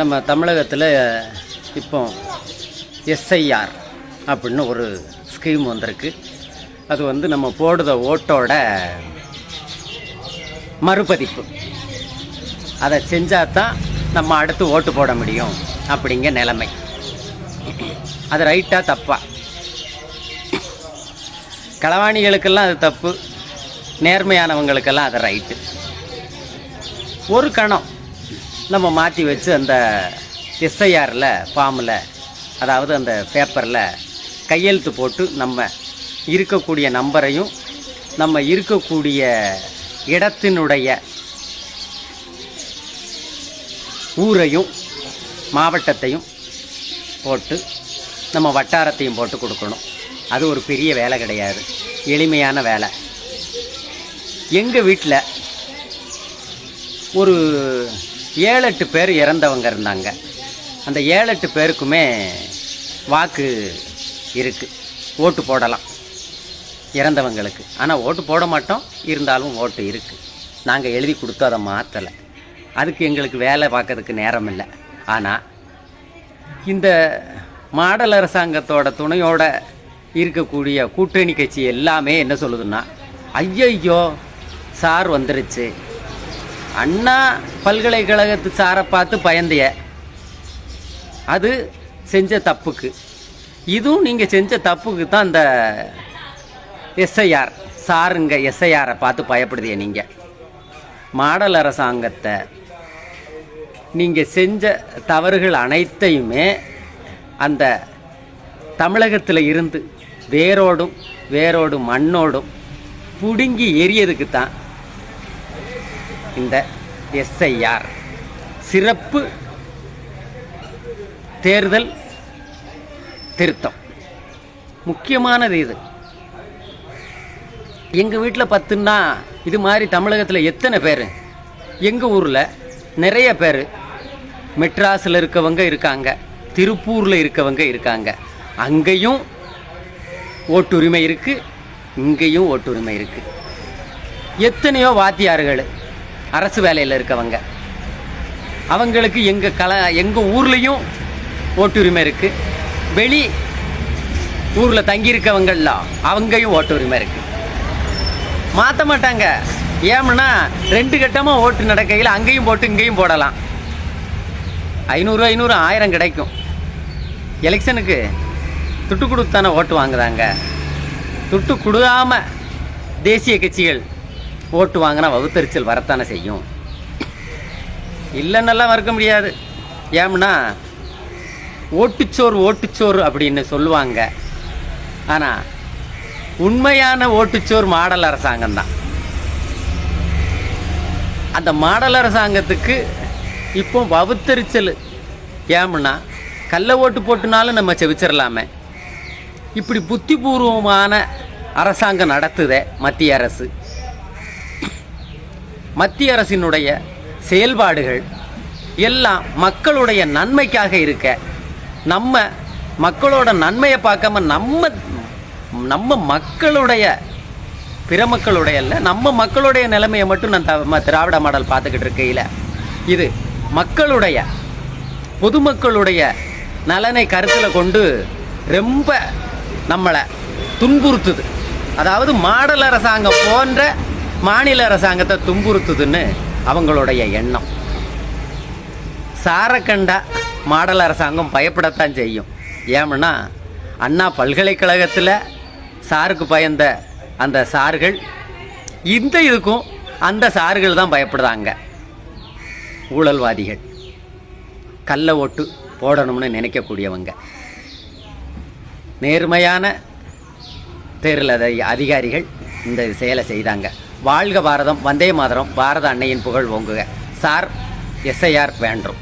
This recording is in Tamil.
நம்ம தமிழகத்தில் இப்போ எஸ்ஐஆர் அப்படின்னு ஒரு ஸ்கீம் வந்திருக்கு. அது வந்து நம்ம போடுற ஓட்டோட மறுபதிப்பு. அதை செஞ்சால் தான் நம்ம அடுத்து ஓட்டு போட முடியும் அப்படிங்க நிலைமை. அது ரைட்டாக தப்பா? களவாணிகளுக்கெல்லாம் அது தப்பு. நேர்மையானவங்களுக்கெல்லாம் அது ரைட்டு ஒரு கணம் நம்ம மாற்றி வச்சு அந்த எஸ்ஐஆரில் ஃபார்மில் அதாவது அந்த பேப்பரில் கையெழுத்து போட்டு நம்ம இருக்கக்கூடிய நம்பரையும் நம்ம இருக்கக்கூடிய இடத்தினுடைய ஊரையும் மாவட்டத்தையும் போட்டு நம்ம வட்டாரத்தையும் போட்டு கொடுக்கணும். அது ஒரு பெரிய வேலை கிடையாது. எளிமையான வேலை. எங்கள் வீட்டில் ஒரு ஏழு எட்டு பேர் இறந்தவங்க இருந்தாங்க. அந்த ஏழு எட்டு பேருக்குமே வாக்கு இருக்குது ஓட்டு போடலாம் இறந்தவங்களுக்கு. ஆனால் ஓட்டு போட மாட்டோம். இருந்தாலும் ஓட்டு இருக்குது நாங்கள் எழுதி கொடுத்து அதை மாற்றலை அதுக்கு எங்களுக்கு வேலை பார்க்கறதுக்கு நேரம் இல்லை. ஆனால் இந்த மாடல் அரசாங்கத்தோட துணையோட இருக்கக்கூடிய கூட்டணி கட்சி எல்லாமே என்ன சொல்லுதுன்னா ஐயையோ சார் வந்துருச்சு. அண்ணா பல்கலைக்கழகத்து சாரை பார்த்து பயந்தைய அது செஞ்ச தப்புக்கு. இதுவும் நீங்கள் செஞ்ச தப்புக்கு தான் அந்த எஸ்ஐஆர் சாருங்க எஸ்ஐஆரை பார்த்து பயப்படுதிய நீங்கள் மாடல் அரசாங்கத்தை நீங்கள் செஞ்ச தவறுகள் அனைத்தையுமே அந்த தமிழகத்தில் இருந்து வேரோடும் வேரோடும் மண்ணோடும் பிடுங்கி எரியதுக்கு தான் இந்த எஸ்ஐஆர் சிறப்பு தேர்தல் திருத்தம். முக்கியமானது இது. எங்கள் வீட்டில் பத்துன்னா இது மாதிரி தமிழகத்தில் எத்தனை பேர்? எங்கள் ஊரில் நிறைய பேர் மெட்ராஸில் இருக்கவங்க இருக்காங்க திருப்பூரில் இருக்கவங்க இருக்காங்க. அங்கேயும் ஓட்டுரிமை இருக்குது இங்கேயும் ஓட்டுரிமை இருக்குது எத்தனையோ வாத்தியார்கள் அரசு வேலையில் இருக்கவங்க. அவங்களுக்கு எங்கள் கல எங்கள் ஊர்லேயும் ஓட்டுரிமை இருக்குது வெளி ஊரில் தங்கியிருக்கவங்களாம் அவங்கையும் ஓட்டுரிமை இருக்குது மாற்ற மாட்டாங்க. ஏம்னா ரெண்டு கட்டமாக ஓட்டு நடக்கையில் அங்கேயும் போட்டு இங்கேயும் போடலாம். ஐநூறு ஐநூறு ஆயிரம் கிடைக்கும். எலெக்ஷனுக்கு துட்டு கொடுத்தானே ஓட்டு வாங்குறாங்க. துட்டு கொடுக்காமல் தேசிய கட்சிகள் ஓட்டு வாங்கினா வகுத்தறிச்சல் வரத்தானே செய்யும். இல்லைன்னெல்லாம் மறுக்க முடியாது. ஏம்னா ஓட்டுச்சோறு ஓட்டுச்சோறு அப்படின்னு சொல்லுவாங்க. ஆனால் உண்மையான ஓட்டுச்சோர் மாடல் அரசாங்கம் தான். அந்த மாடல் அரசாங்கத்துக்கு இப்போ வவுத்தறிச்சல் ஏம்னா கள்ள ஓட்டு போட்டுனாலும் நம்ம செவிச்சிடலாமே இப்படி புத்திபூர்வமான அரசாங்கம் நடத்துதே மத்திய அரசு. மத்திய அரசினுடைய செயல்பாடுகள் எல்லாம் மக்களுடைய நன்மைக்காக இருக்க நம்ம மக்களோட நன்மையை பார்க்காம நம்ம நம்ம மக்களுடைய பிற மக்களுடைய இல்லை நம்ம மக்களுடைய நிலைமையை மட்டும் நான் த- திராவிட மாடல் பார்த்துக்கிட்டு இருக்கையில். இது மக்களுடைய பொதுமக்களுடைய நலனை கருத்தில் கொண்டு ரொம்ப நம்மளை துன்புறுத்துது. அதாவது மாடல் அரசாங்கம் போன்ற மாநில அரசாங்கத்தை துன்புறுத்துதுன்னு அவங்களுடைய எண்ணம். சாரக்கண்டா மாடல் அரசாங்கம் பயப்படத்தான் செய்யும். ஏம்னா அண்ணா பல்கலைக்கழகத்தில் சாருக்கு பயந்த அந்த சார்கள் இந்த இதுக்கும் அந்த சார்கள் தான் பயப்படுறாங்க. ஊழல்வாதிகள். கள்ள ஓட்டு போடணும்னு நினைக்கக்கூடியவங்க. நேர்மையான தேர்தல் அதிகாரிகள் இந்த செயலை செய்தாங்க. வாழ்க பாரதம் வந்தே மாதரம் பாரத அன்னையின் புகழ் ஓங்குக. சார் எஸ்ஐஆர் வேண்டும்